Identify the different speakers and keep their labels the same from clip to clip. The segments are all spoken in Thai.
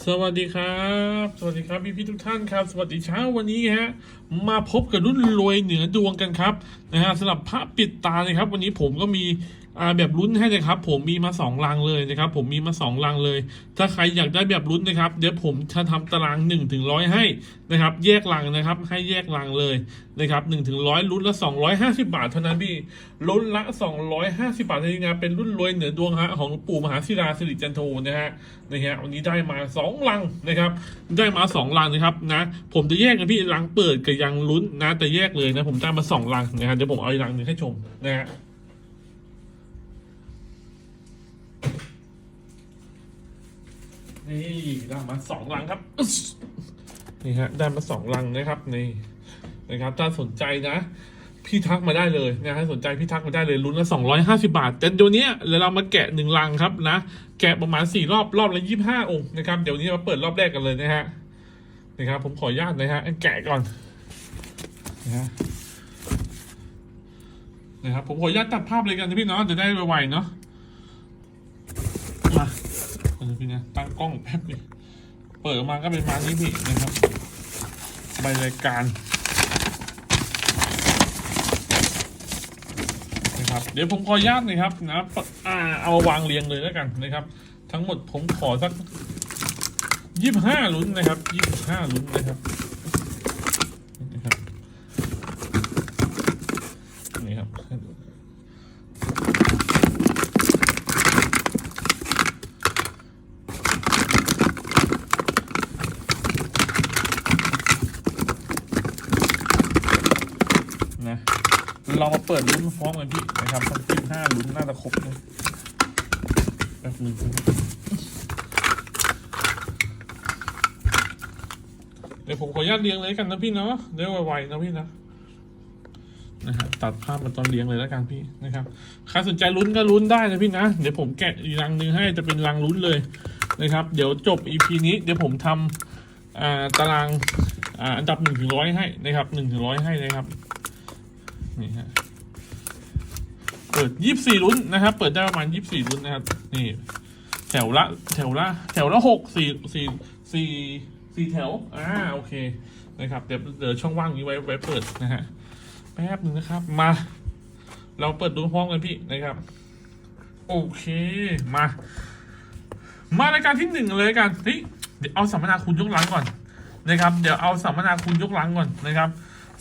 Speaker 1: สวัสดีครับ สวัสดีครับพี่พี่ทุกท่านครับ สวัสดีเช้าวันนี้ฮะ มาพบกับรุ่นรวยเหนือดวงกันครับนะฮะสำหรับพระปิดตานะครับ วันนี้ผมก็มี อ่าแบบลุ้นให้นะครับ ผมมีมาสองลังเลยนะครับ ผมมีมาสองลังเลย ถ้าใครอยากได้แบบลุ้นนะครับ เดี๋ยวผมจะทำตาราง1นถึงร้อยให้นะครับ แยกลังนะครับ ให้แยกลังเลยนะครับ1นถึงร้อยลุ้นละ 250 บาทเท่านั้นพี่ลุ้นละ 250 บาทเท่านี้นะเป็นรุ่นรวยเหนือดวงฮะของปู่มหาศิลาสิริจันโทนะฮะนะฮะวันนี้ได้มาสองลังนะครับ ได้มาสองลังนะครับนะผมจะแยกกันพี่ลังเปิดกับยังลุ้นนะแต่แยกเลยนะผมได้มาสองลังนะฮะเดี๋ยวผมเอาอีกลังหนึงให้ชมนะฮะ นี่ได้มาสองลังครับ นี่ฮะได้มาสองลังนะครับนี่นะครับถ้าสนใจนะ พี่ทักมาได้เลยนะฮะสนใจพี่ทักมาได้เลยลุ้นละสองร้อยห้าสิบาท แต่เดี๋ยวนี้เดี๋ยวเรามาแกะหนึ่งลังครับนะแกะประมาณสี่รอบรอบละยี่สิบห้าองค์นะครับเดี๋ยวนี้มาเปิดรอบแรกกันเลยนะฮะนะครับผมขออนุญาตนะฮะแกะก่อนนะฮะนะครับผมขออนุญาตตัดภาพเลยกันนะพี่เนาะจะได้ไวๆเนาะ นะ ตั้งกล้องแป๊บนึงเปิดออกมาก็เป็นมานี้พี่นะครับ ใบรายการนะครับเดี๋ยวผมขออนุญาตหน่อยครับนะอ่าเอาวางเรียงเลยแล้วกันนะครับ ทั้งหมดผมขอสักยี่ห้าลุ้นนะครับยี่ห้าลุ้นนะครับนี่ครับนะเรา มาเปิดลุ้นพร้อมกันพี่นะครับทั้งยี่ห้าลุ้นน่าจะครบเลยแป๊บนึงเดี๋ยวผมขออนุญาตเรียงเลยกันนะพี่เนาะเดี๋ยวไวๆนะพี่นะนะฮะตัดภาพมาตอนเรียงเลยแล้วกันพี่นะครับใครสนใจลุ้นก็ลุ้นได้นะพี่นะ เดี๋ยวผมแกะอีกรังหนึ่งให้จะเป็นรังลุ้นเลยนะครับ เดี๋ยวจบ EP นี้เดี๋ยวผมทำตารางอันดับหนึ่งถึงร้อยให้นะครับหนึ่งถึงร้อยให้นะครับ นี่ฮะเปิดยี่สี่ลุ้นนะครับ เปิดได้ประมาณยี่สี่ลุ้นนะครับ นี่ แถวละแถวละแถวละหกสี่สี่สี่สี่แถว อ่า โอเค นะครับ เดี๋ยวเดี๋ยวช่องว่างนี้ไว้ไว้เปิดนะฮะ แป๊บหนึ่งนะครับ มา เราเปิดดูพร้อมกันพี่นะครับ โอเค มา มารายการที่หนึ่งเลยกันเฮ้ยเดี๋ยวเอาสัมมนาคุณยกหลังก่อนนะครับ เดี๋ยวเอาสัมมนาคุณยกหลังก่อนนะครับ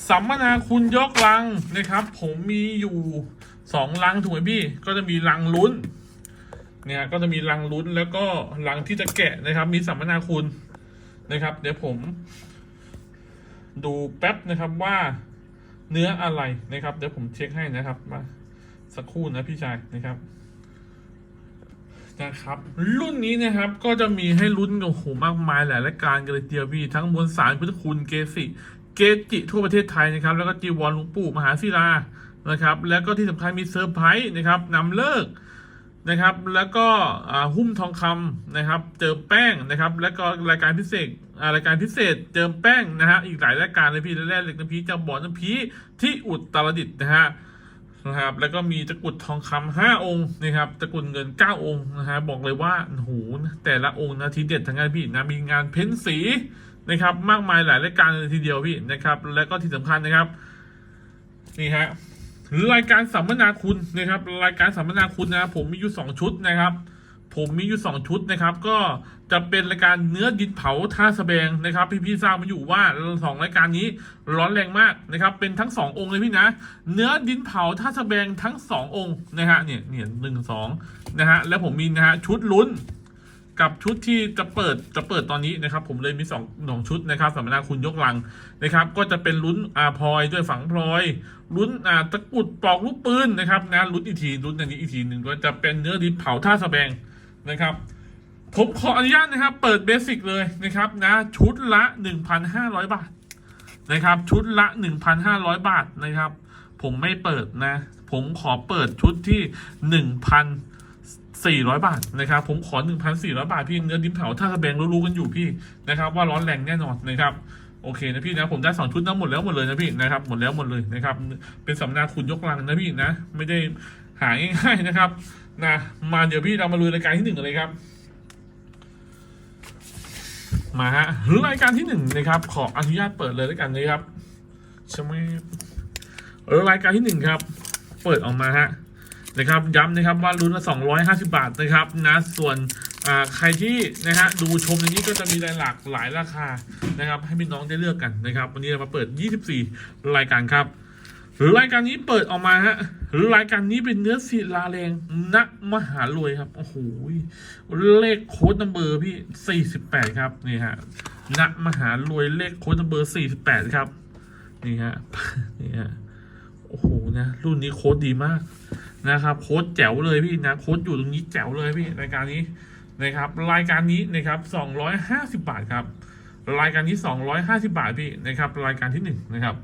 Speaker 1: สัมมนาคุณยกลังนะครับ ผมมีอยู่สองลังถูกไหมพี่ ก็จะมีลังลุ้น เนี่ยก็จะมีลังลุ้นแล้วก็ลังที่จะแกะนะครับ มีสัมมนาคุณนะครับ เดี๋ยวผม ดูแป๊บนะครับว่าเนื้ออะไรนะครับ เดี๋ยวผมเช็คให้นะครับมาสักครู่นะพี่ชายนะครับนะครับ รุ่นนี้นะครับก็จะมีให้ลุ้นโอ้โหมากมายหลายรายการกันเลยเดียวพี่ ทั้งมวลสารพุทธคุณเกสิ เกจิทั่วประเทศไทยนะครับ แล้วก็จีวรหลวงปู่มหาศิลานะครับ แล้วก็ที่สำคัญมีเซอร์ไพรส์นะครับนำเลิกนะครับ แล้วก็หุ้มทองคำนะครับ เจอแป้งนะครับ แล้วก็รายการพิเศษรายการพิเศษเจิมแป้งนะฮะอีกหลายรายการเลยพี่แรกเหล็กน้ำพีเจ้าบ่อน้ำพีที่อุตรดิตถ์นะฮะนะครับแล้วก็มีตะกรุดทองคำห้าองค์นะครับตะกรุดเงินเก้าองค์นะฮะบอกเลยว่าโอ้โหแต่ละองค์นะทีเด็ดทั้งนั้นพี่นะมีงานเพ้นสี นะครับ มากมายหลายรายการเลยทีเดียวพี่นะครับ แล้วก็ที่สำคัญนะครับนี่ฮะรายการสัมมนาคุณนะครับ รายการสัมมนาคุณนะผมมีอยู่สองชุดนะครับ ผมมีอยู่สองชุดนะครับ ก็จะเป็นรายการเนื้อดินเผาท่าสะแบงนะครับ พี่ๆทราบมาอยู่ว่าสองรายการนี้ร้อนแรงมากนะครับ เป็นทั้งสององค์เลยพี่นะ เนื้อดินเผาท่าสะแบงทั้งสององค์นะฮะเนี่ยเนี่ยหนึ่งสองนะฮะแล้วผมมีนะฮะชุดลุ้น กับชุดที่จะเปิดจะเปิดตอนนี้นะครับ ผมเลยมีสองสองชุดนะครับสัมมนาคุณยกลังนะครับ ก็จะเป็นลุ้นอาพลอยด้วยฝังพลอยลุ้นอาตะกรุดปลอกลูกปืนนะครับนะลุ้นอีกทีลุ้นอันนี้อีกทีหนึ่งก็จะเป็นเนื้อดินเผาท่าสแบงนะครับผมขออนุญาตนะครับ เปิดเบสิกเลยนะครับนะชุดละ 1,500 บาทนะครับ ชุดละ 1,500 บาทนะครับ ผมไม่เปิดนะ ผมขอเปิดชุดที่ 400 บาทนะครับผมขอ 1,400 บาทพี่เนื้อดิมเผาท่าสะแบงรู้ๆกันอยู่พี่นะครับว่าร้อนแรงแน่นอนนะครับโอเคนะพี่นะผมได้สองชุดนั้นหมดแล้วหมดเลยนะพี่นะครับหมดแล้วหมดเลยนะครับเป็นสำนาคุณยกลังนะพี่นะ ไม่ได้หาง่ายๆนะครับนะมาเดี๋ยวพี่เรามาลุยรายการที่หนึ่งกันเลยครับ มาฮะหรายการที่หนึ่งนะครับ ขออนุญาตเปิดเลยแล้วกันนะครับใช่ไหมรายการที่หนึ่งครับ เปิดออกมาฮะ นะครับย้ำนะครับว่ารุ่นละ250 บาทนะครับนะส่วนใครที่นะฮะดูชมในนี้ก็จะมีรายหลากหลายราคานะครับ ให้พี่น้องได้เลือกกันนะครับ วันนี้เรามาเปิด 24 รายการครับรายการนี้เปิดออกมาฮะรายการนี้เป็นเนื้อศิลาแรงณมหารวยครับ โอ้โห เลขโค้ดนัมเบอร์พี่ 48 ครับ นี่ฮะณมหารวยเลขโค้ดนัมเบอร์ 48 ครับ นี่ฮะ นี่ฮะ โอ้โห นะ รุ่นนี้โค้ดดีมาก นะครับโค้ดแจ๋วเลยพี่นะโค้ดอยู่ตรงนี้แจ๋วเลยพี่รายการนี้นะครับ รายการนี้นะครับ250 บาทครับ รายการนี้ 250 บาทพี่นะครับ รายการที่หนึ่งนะครับ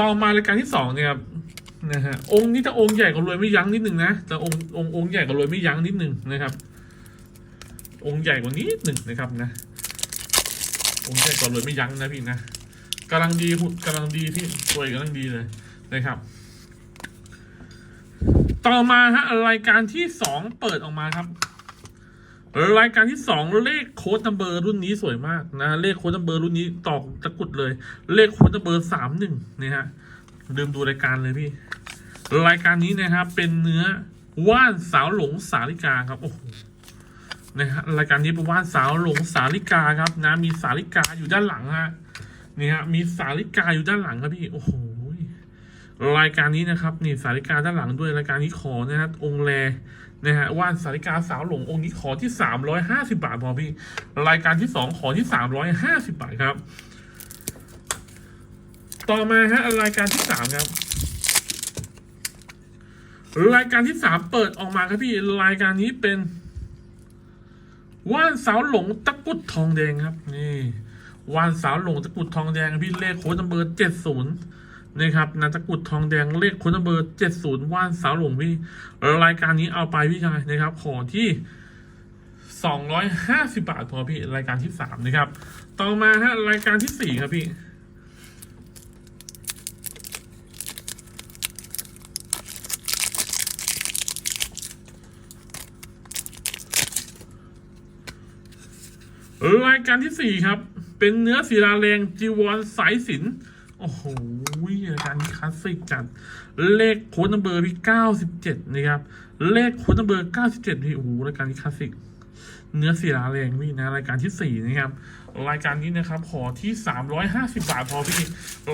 Speaker 1: ต่อมารายการที่สองเนี่ยครับนะฮะองค์นี้จะองค์ใหญ่กว่ารวยไม่ยั้งนิดหนึ่งนะแต่องค์องค์องค์ใหญ่กว่ารวยไม่ยั้งนิดหนึ่งนะครับ องค์ใหญ่กว่านี้หนึ่งนะครับนะ องค์ใหญ่กว่ารวยไม่ยั้งนะพี่นะกำลังดีหุ่นกำลังดีพี่รวยกำลังดีเลยนะครับ ต่อมาฮะรายการที่สองเปิดออกมาครับ รายการที่สองเลขโค้ดนัมเบอร์รุ่นนี้สวยมากนะเลขโค้ดนัมเบอร์รุ่นนี้ตอกตะกุดเลย เลขโค้ดนัมเบอร์สามหนึ่งนี่ฮะลืมดูรายการเลยพี่ รายการนี้นะครับเป็นเนื้อว่านสาวหลงสาลิกาครับโอ้โหนะฮะรายการนี้เป็นว่านสาวหลงสาลิกาครับนะมีสาลิกาอยู่ด้านหลังฮะนี่ฮะมีสาลิกาอยู่ด้านหลังครับพี่โอ้โห รายการนี้นะครับนี่สาลิกาด้านหลังด้วยรายการนี้ขอนะฮะองแรนะฮะว่านสาริกาสาวหลงองค์นี้ขอที่สามร้อยห้าสิบาทพอพี่ รายการที่สองขอที่สามร้อยห้าสิบาทครับ ต่อมาฮะรายการที่สามครับ รายการที่สามเปิดออกมาครับพี่รายการนี้เป็นว่านสาวหลงตะกุดทองแดงครับนี่ว่านสาวหลงตะกุดทองแดงพี่เลขโค้ดนัมเบอร์เจ็ดศูนย์ นะครับนาตะกรุดทองแดงเลขคุณเบอร์เจ็ดศูนย์ว่านสาวหลงพี่รายการนี้เอาไปพี่ชายนะครับ ขอที่สองร้อยห้าสิบาทพอพี่รายการที่สามนะครับ ต่อมาฮะรายการที่สี่ครับพี่รายการที่สี่ครับ เป็นเนื้อศิลาแรงจีวรสายสิน ริกจัด เลขโค้ดนัมเบอร์พี่เก้าสิบเจ็ดนะครับ เลขโค้ดนัมเบอร์เก้าสิบเจ็ดพี่โอ้โหรายการนี้คลาสสิก เนื้อศิลาแรงพี่นะรายการที่สี่นะครับ รายการนี้นะครับขอที่สามร้อยห้าสิบาทพอพี่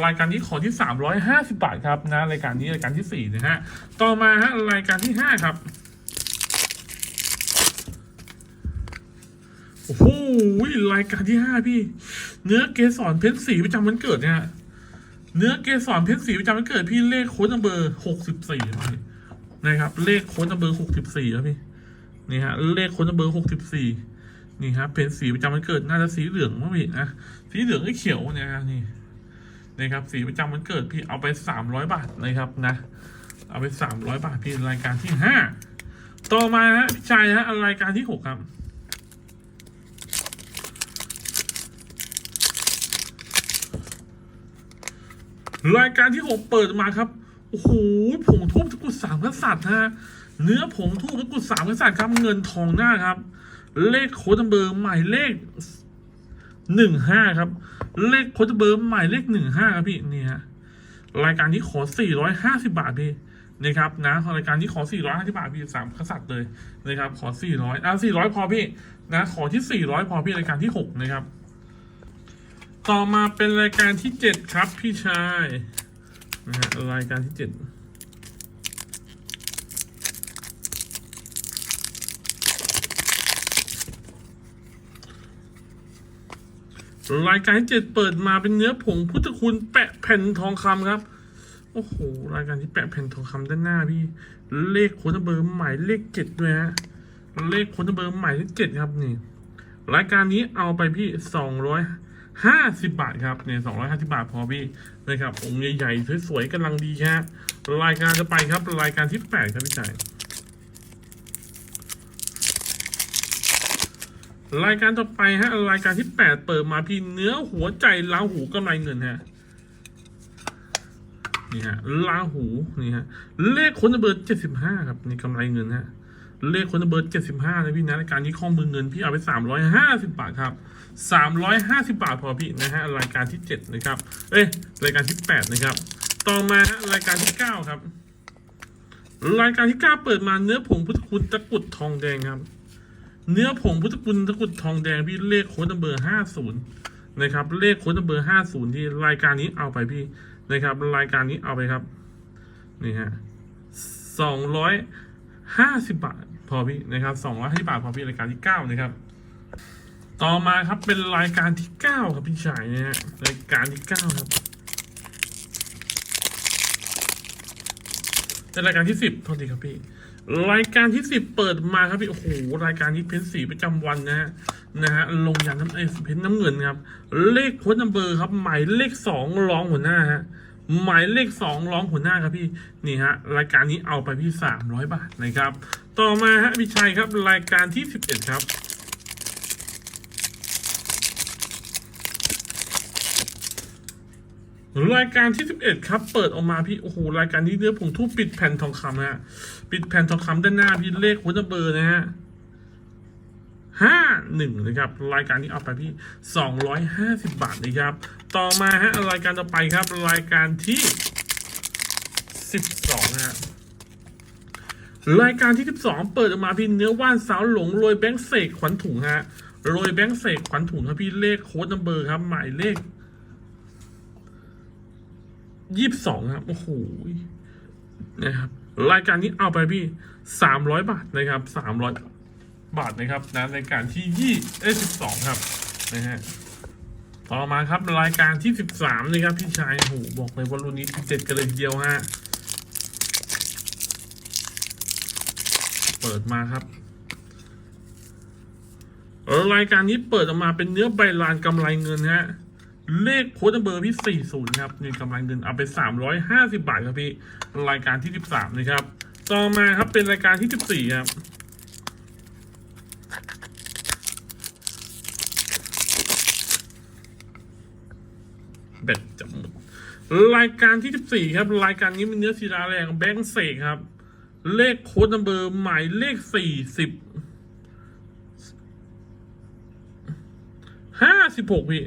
Speaker 1: รายการนี้ขอที่สามร้อยห้าสิบาทครับนะรายการนี้รายการที่สี่นะฮะ ต่อมาฮะรายการที่ห้าครับโอ้โหรายการที่ห้าพี่ เนื้อเกสรเพชรสีประจำวันเกิดเนี่ย เนื้อเกสรเพชรสีประจำวันเกิดพี่เลขโค้ดนัมเบอร์หกสิบสี่นะครับ เลขโค้ดนัมเบอร์หกสิบสี่ครับพี่นี่ฮะเลขโค้ดนัมเบอร์หกสิบสี่นี่ครับเพชรสีประจำวันเกิดน่าจะสีเหลืองมั้งพี่นะสีเหลืองไอ้เขียวเนี่ยฮะนี่นะครับสีประจำวันเกิดพี่เอาไปสามร้อยบาทนะครับนะ เอาไปสามร้อยบาทพี่รายการที่ห้าต่อมาฮะพี่ชายฮะรายการที่หกครับ รายการที่หกเปิดมาครับ โอ้โหผงทูบตะกุดสามกษัตริย์ฮะ เนื้อผงทูบตะกุดสามกษัตริย์ครับเงินทองหน้าครับ เลขโค้ดเบอร์หมายเลขหนึ่งห้าครับ เลขโค้ดเบอร์หมายเลขหนึ่งห้าครับพี่นี่ฮะรายการนี้ขอสี่ร้อยห้าสิบาทพี่นะครับนะรายการนี้ขอสี่ร้อยห้าสิบาทพี่สามกษัตริย์เลยนะครับขอสี่ร้อยอะสี่ร้อยพอพี่นะขอที่สี่ร้อยพอพี่รายการที่หกนะครับ ต่อมาเป็นรายการที่เจ็ดครับพี่ชายนะฮะรายการที่เจ็ดรายการที่เจ็ดเปิดมาเป็นเนื้อผงพุทธคุณแปะแผ่นทองคำครับโอ้โหรายการที่แปะแผ่นทองคำด้านหน้าพี่เลขโค้ดเบอร์หมายเลขเจ็ดด้วยฮะเลขโค้ดเบอร์หมายเลขเจ็ดครับนี่รายการนี้เอาไปพี่สองร้อย ห้าสิบบาทครับเนี่ยสองร้อยห้าสิบาทพอพี่นะครับองค์ใหญ่ๆสวยๆกำลังดีฮะรายการจะไปครับ รายการที่แปดครับพี่ชายรายการต่อไปฮะรายการที่แปดเปิดมาพี่เนื้อหัวใจล้าหูกำไรเงินฮะนี่ฮะล้าหูนี่ฮะเลขคนเบอร์เจ็ดสิบห้าครับนี่กำไรเงินฮะเลขคนเบอร์เจ็ดสิบห้านะพี่นะรายการนี้ข้อมือเงินพี่เอาไปสามร้อยห้าสิบบาทครับ สามร้อยห้าสิบาทพอพี่นะฮะรายการที่เจ็ดนะครับ เอ้ยรายการที่แปดนะครับ ต่อมาฮะรายการที่เก้าครับ รายการที่เก้าเปิดมาเนื้อผงพุทธคุณตะกุดทองแดงครับ เนื้อผงพุทธคุณตะกุดทองแดงพี่เลขโค้ดเบอร์ห้าศูนย์นะครับ เลขโค้ดเบอร์ห้าศูนย์ที่รายการนี้เอาไปพี่นะครับ รายการนี้เอาไปครับนี่ฮะสองร้อยห้าสิบบาทพอพี่นะครับสองร้อยห้าสิบาทพอพี่รายการที่เก้านะครับ ต่อมาครับเป็นรายการที่เก้าครับพี่ชายเนะฮะรายการที่เก้าครับเป็นรายการที่สิบโทษทีครับพี่ รายการที่สิบเปิดมาครับพี่โอ้โหรายการนี้เพ้นสีประจำวันนะฮะนะฮะลงยันน้ำเอเพ้นน้ำเงินครับ เลขโค้ดนัมเบอร์ครับ หมายเลขสองรองหัวหน้าฮะหมายเลขสองรองหัวหน้าครับพี่นี่ฮะรายการนี้เอาไปพี่สามร้อยบาทนะครับ ต่อมาฮะพี่ชัยครับรายการที่สิบเอ็ดครับ รายการที่ 11 ครับ เปิดออกมาพี่ โอ้โห รายการนี้เนื้อผงทูบปิดแผ่นทองคำนะฮะ ปิดแผ่นทองคำด้านหน้าพี่เลขหัวเบอร์นะฮะห้าหนึ่งนะครับ รายการนี้เอาไปพี่สองร้อยห้าสิบบาทนะครับ ต่อมาฮะรายการต่อไปครับ รายการที่สิบสองฮะรายการที่ 12 เปิดออกมาพี่เนื้อว่านสาวหลงโรยแบงค์เสกขวัญถุงฮะโรยแบงค์เสกขวัญถุงครับพี่เลขโค้ดนัมเบอร์ครับหมายเลข ยี่สิบสองครับโอ้โหนะครับรายการนี้เอาไปพี่สามร้อยบาทนะครับสามร้อยบาทนะครับนะรายการที่ยี่เอสิบสองครับนะฮะต่อมาครับรายการที่สิบสามนะครับพี่ชายโอ้โหบอกเลยว่ารุ่นนี้เด็ดกันเลยเดียวฮะเปิดมาครับรายการนี้เปิดออกมาเป็นเนื้อใบลานกำไรเงินฮะ เลขโค้ดเบอร์พี่ 40 ครับนี่กำลังเงินเอาไป 350 บาทครับพี่ รายการที่ 13 นะครับ ต่อมาครับเป็นรายการที่ 14 ครับแบตจะหมดรายการที่ 14 ครับ รายการนี้มีเนื้อศิลาแรงแบงค์เสกครับ เลขโค้ดอันเบอร์หมายเลข 40ห้าสิบหกพี่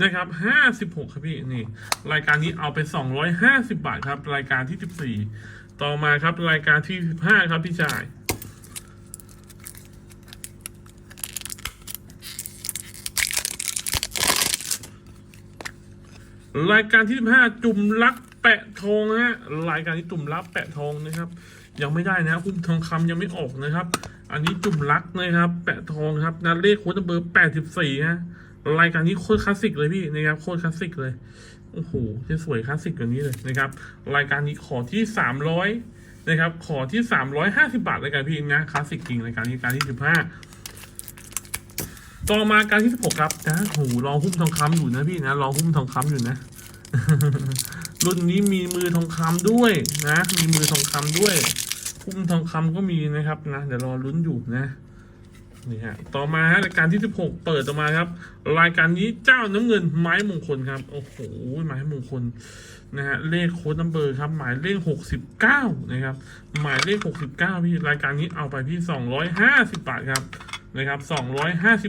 Speaker 1: นะครับห้าสิบหกครับพี่นี่ รายการนี้เอาไปสองร้อยห้าสิบาทครับ รายการที่สิบสี่ต่อมาครับรายการที่สิบห้าครับพี่ชายรายการที่สิบห้าจุ่มลักแปะทองฮะรายการที่จุ่มลักแปะทองนะครับ ยังไม่ได้นะหุ้มทองคำยังไม่ออกนะครับ อันนี้จุ่มลักนะครับ แปะทองครับนัดเลขโค้ดเบอร์แปดสิบสี่ฮะ รายการนี้โคตรคลาสสิกเลยพี่นะครับโคตรคลาสสิกเลยโอ้โหจะสวยคลาสสิกกว่านี้เลยนะครับ รายการนี้ขอที่สามร้อยนะครับ ขอที่สามร้อยห้าสิบาทรายการพี่นะคลาสสิกจริงรายการนี้การที่สิบห้าต่อมาการที่สิบหกครับนะโอ้โหรองหุ้มทองคำอยู่นะพี่นะรองหุ้มทองคำอยู่นะรุ่นนี้มีมือทองคำด้วยนะ มีมือทองคำด้วยพุ่มทองคำก็มีนะครับนะเดี๋ยวรอลุ้นอยู่นะ นี่ฮะต่อมาฮะรายการที่ 16 เปิดออมาครับ รายการนี้เจ้าน้ำเงินไม้มงคลครับ โอ้โหไม้มงคลนะฮะเลขโค้ดนัมเบอร์ครับ หมายเลข 69 นะครับ หมายเลข 69 พี่รายการนี้เอาไปพี่ 250 บาทครับนะครับ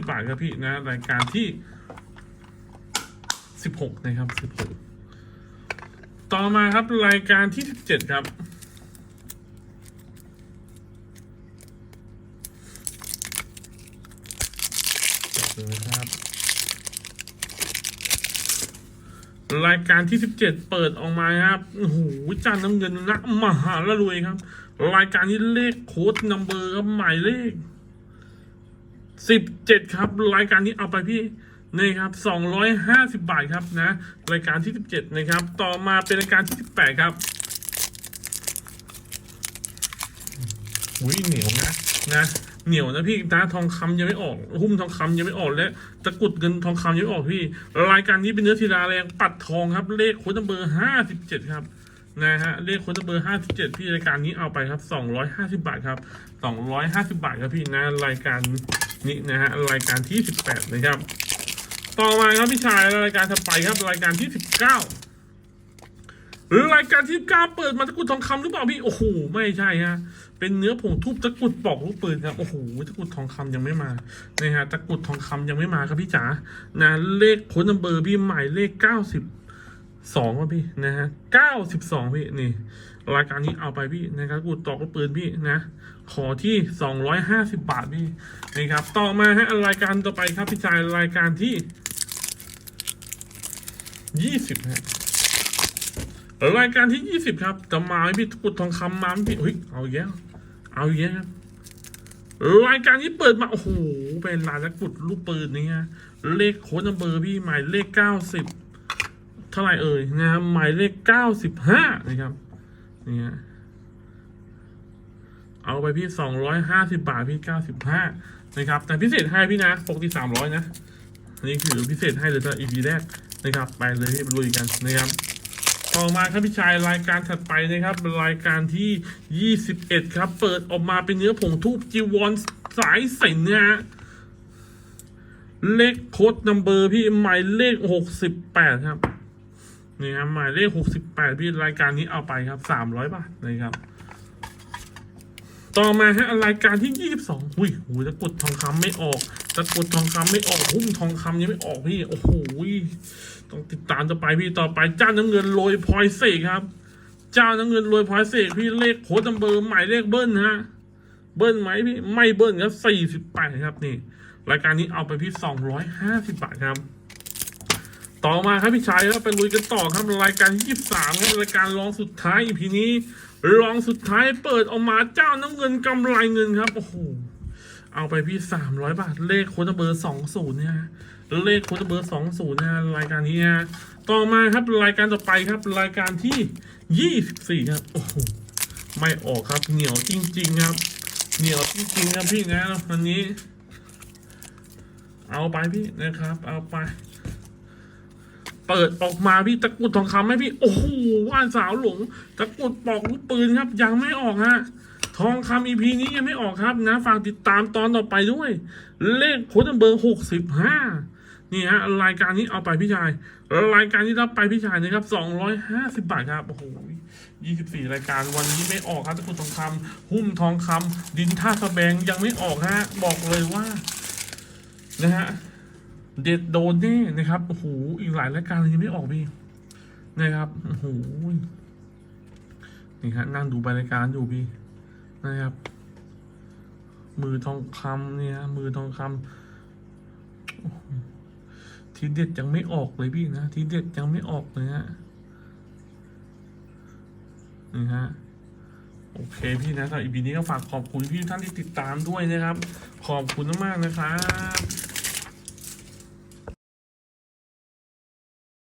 Speaker 1: 250 บาทครับพี่นะรายการที่ 16 นะครับ 16 ต่อมาครับรายการที่ 17 ครับ เลยครับ รายการที่ 17 เปิดออกมาครับโอ้โหจานน้ำเงินนะมหาละรวยครับ รายการนี้เลขโค้ดนัมเบอร์ครับหมายเลข 17 ครับ รายการนี้เอาไปพี่นี่ครับ 250 บาทครับนะ รายการที่ 17 นะครับ ต่อมาเป็นรายการที่ 18 ครับอุ้ยเหนียวนะนะ เหนียวนะพี่นะทองคำยังไม่ออก หุ้มทองคำยังไม่ออกและตะกุดเงินทองคำยังไม่ออกพี่ รายการนี้เป็นเนื้อทีราแรงปัดทองครับ เลขค้ดเบอร์ห้าสิบเจ็ดครับนะฮะเลขค้ดเบอร์ห้าสิบเจ็ดพี่รายการนี้เอาไปครับสองร้อยห้าสิบาทครับสองร้อยห้าสิบาทครับพี่นะรายการนี้นะฮะรายการที่สิบแปดนะครับ ต่อมาครับพี่ชายรายการถัดไปครับรายการที่สิบเก้า รายการที่เก้าเปิดมาตะกุดทองคำหรือเปล่าพี่โอ้โหไม่ใช่ฮะเป็นเนื้อผงทุบตะกุดปอกลูกปืนครับโอ้โหตะกุดทองคำยังไม่มานะฮะตะกุดทองคำยังไม่มาครับพี่จ๋านะเลขโค้ดนัมเบอร์พี่หมายเลขเก้าสิบสองครับพี่นะฮะเก้าสิบสองพี่นี่รายการนี้เอาไปพี่นะครับกูตอกลูกปืนพี่นะ ขอที่สองร้อยห้าสิบบาทพี่นะครับ ต่อมาฮะรายการต่อไปครับพี่ชายรายการที่ยี่สิบฮะ รายการที่ยี่สิบครับ จะมาไหมพี่กุดทองคำมาไหมพี่เฮ้ยเอาอีกแล้วเอาอีกแล้วครับรายการนี้เปิดมา โอ้โห เป็นลายตะกุดลูกปืนนี่ฮะเลขโค้ดนัมเบอร์พี่หมายเลขเก้าสิบเท่าไหร่เอ่ยนะครับหมายเลขเก้าสิบห้านะครับนี่ฮะเอาไปพี่สองร้อยห้าสิบาทพี่เก้าสิบห้านะครับ แต่พิเศษให้พี่นะปกติสามร้อยนะนนี้คือพิเศษให้เลยสำหรับ EP แรกนะครับ ไปเลยที่ไปลุยกันนะครับ ต่อมาครับพี่ชายรายการถัดไปนะครับ รายการที่ 21 ครับ เปิดออกมาเป็นเนื้อผงทูบจีวอนสายสินะฮะเลขโค้ดนัมเบอร์พี่หมายเลข 68 ครับนี่ครับหมายเลข 68 พี่รายการนี้เอาไปครับ 300 บาทนะครับ ต่อมาฮะรายการที่ยี่สิบสองอุ้ยโอ้ยตะกุดทองคำไม่ออกตะกุดทองคำไม่ออกหุ้มทองคำยังไม่ออกพี่ โอ้โหต้องติดตามต่อไปพี่ต่อไปเจ้าน้ำเงินโรยพลอยเสกครับ เจ้าน้ำเงินโรยพลอยเสกพี่เลขโค้ดนัมเบอร์หมายเลขเบิ้ลฮะ เบิ้ลไหมพี่ไม่เบิ้ลครับสี่สิบแปดครับนี่ รายการนี้เอาไปพี่สองร้อยห้าสิบบาทครับ ต่อมาครับพี่ชายแล้วไปลุยกันต่อครับรายการที่23ครับรายการรองสุดท้ายอีพีนี้ รองสุดท้ายเปิดออกมาเจ้าน้ำเงินกำไรเงินครับ โอ้โห เอาไปพี่300บาท เลขโค้ดเบอร์20เนี่ยเลขโค้ดเบอร์20นย์นะรายการนี้นะต่อมาครับรายการต่อไปครับ รายการที่24ครับ โอ้โห ไม่ออกครับเหนียวจริง ๆ ครับ เหนียวจริงๆครับพี่นะวันนี้ เอาไปพี่นะครับ เอาไป เปิดออกมาพี่ตะกรุดทองคำไหมพี่ โอ้โหว่านสาวหลง ตะกรุดปอกลูกปืนครับ ยังไม่ออกฮะทองคำอีพีนี้ยังไม่ออกครับนะฝากติดตามตอนต่อไปด้วย เลขโค้ดเบอร์หกสิบห้านี่ฮะรายการนี้เอาไปพี่ชาย รายการที่รับไปพี่ชายนะครับสองร้อยห้าสิบบาทครับโอ้โหยี่สิบสี่รายการวันนี้ไม่ออกครับตะกรุดทองคำหุ้มทองคำดินท่าสะแบงยังไม่ออกฮะบอกเลยว่า นะฮะ เด็ดโดนแน่นะครับโอ้โหอีกหลายรายการยังไม่ออกพี่นะครับโอ้โหนี่ฮะนั่งดูรายการอยู่พี่นะครับ มือทองคำเนี่ยมือทองคำทีเด็ดยังไม่ออกเลยพี่นะทีเด็ดยังไม่ออกเลยฮะนี่ฮะโอเคพี่นะสำหรับอีพีนี้ก็ฝากขอบคุณพี่ท่านที่ติดตามด้วยนะครับ ขอบคุณมากๆนะครับ